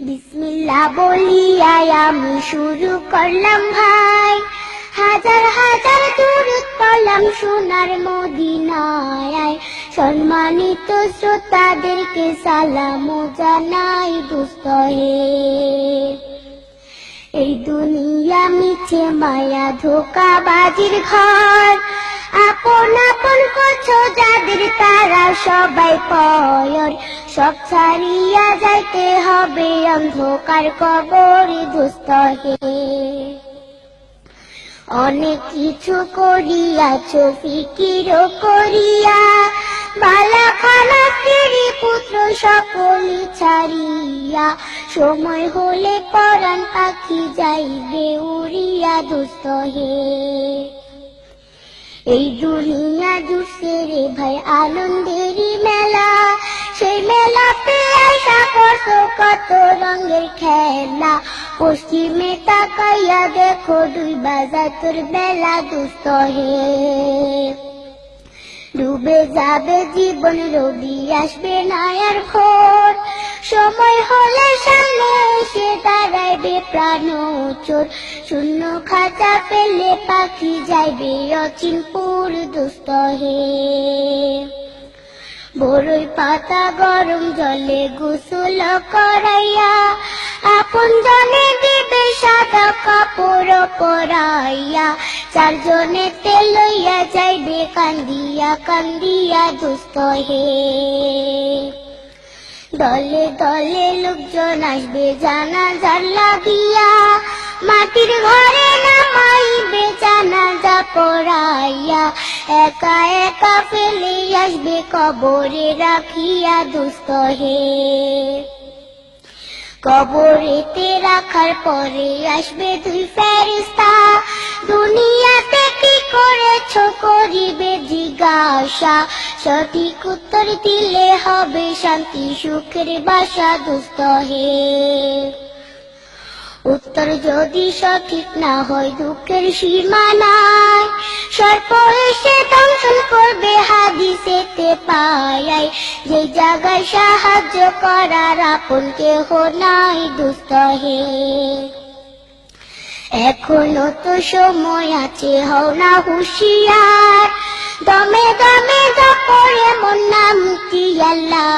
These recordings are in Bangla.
বিসমিল্লা বলিয়াই আমি শুরু করলাম ভাই। হাজার হাজার দূরত পড়লাম সোনার মদিনায়। সম্মানিত শ্রোতাদেরকে সালাম জানাই দুস্থ হে এই দুনিয়া মিছে মায়া ধোকা বাজির ঘর। আপন আপন করছ যাদের তারা সবাই পয়র সব ছাড়িয়া যাইতে হবে অন্ধকার কবর দুস্থ হে অনেক কিছু করিয়াছ ফিকির করিয়া। বালা খানা পুত্র সকলি ছাড়িয়া। সময় হলে পরাণ পাখি যাইবে উড়িয়া দুস্থ হে এই দুনিয়া রে ভাই আনন্দেরই মেলা। সেই মেলাতে আশা করছ কত রঙের খেলা। পশ্চিমে তাকাইয়া দেখো দুই বাজার তোর বেলা দুস্থ হে। ডুবে যাবে জীবন, রবি আসবে না আর ভোর। সময় হলে সামনে এসে দাঁড়াইবে প্রাণ চোর। শূন্য খাতা পেলে পাখি যাইবে অচিনপুর দুস্থ হে। বড়ই পাতা গরম জলে গোসল করাইয়া, আপন জনে দিবে সাদা কাপড় পরাইয়া, চারজনে তেল লইয়া যাইবে, কান্দিয়া কান্দিয়া দুস্থ হে। দলে দলে লোকজন আসবে জানা জানাজার লাগিয়া, মাটির ঘরে পড়াইয়া একা একা ফেলে আসবে কবরে রাখিয়া দুস্থ হে। কবরেতে রাখার পরে আসবে দুই ফেরিস্তা দুনিয়াতে কি করেছ করিবে জিজ্ঞাসা। সঠিক উত্তর দিলে হবে শান্তি, সুখের বাসা দুস্থ হে। উত্তর যদি সঠিক না হয় দুঃখের সীমা নাই সর্প এসে দংশন করবে, হাদিসেতে পায় যে জায়গায় সাহায্য করার আপন কেহ নাই, দুস্থ হে। এখনও তো সময় আছে, হও না হুশিয়ার। দমে দমে জপরে মন নামটি আল্লাহ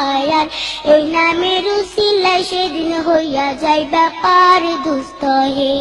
এই নামের উসিলায় সেদিন হইয়া যায় ব্যাপার, দুস্থ হে।